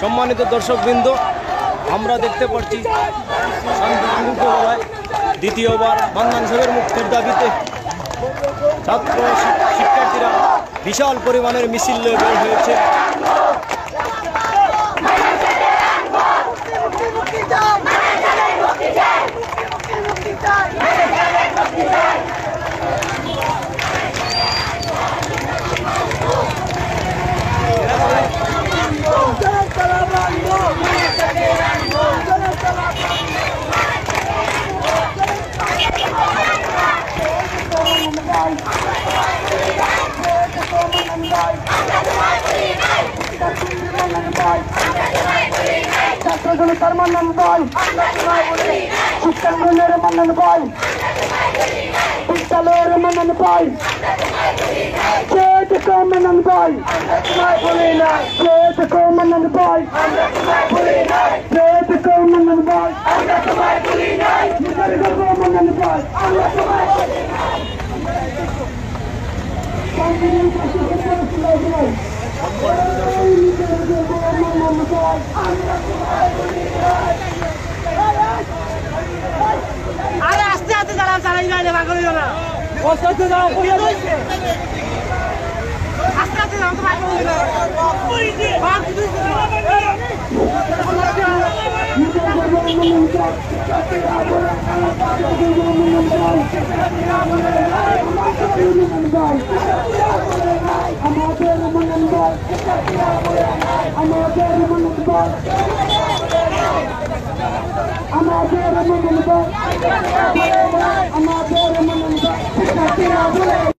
সম্মানিত দর্শকবৃন্দ, আমরা দেখতে পাচ্ছি শান্তিপূর্ণভাবে দ্বিতীয়বার মান্নান সাহেবের মুক্তির দাবিতে ছাত্র শিক্ষার্থীরা বিশাল পরিমাণের মিছিল বের হয়েছে। ছাত্রজনতার মান্নান ভাই শিক্ষাঙ্গনের মান্নান ভাই বিদ্যালয়ের মান্নান ভাই চেত মান্নান ভাই চেত মান্নান ভাই চেত মান্নান ভাই মান্নান ভাই আরে আস্তে আস্তে চালাও চালাই না ভাগ করিও না। আস্তে আস্তে যাও। আস্তে আস্তে যাও তো ভাগ করিও না। ভাগ দিতে আমাদের ভাই আমাদের ভাই আমাদের ভাই আমাদের ভাই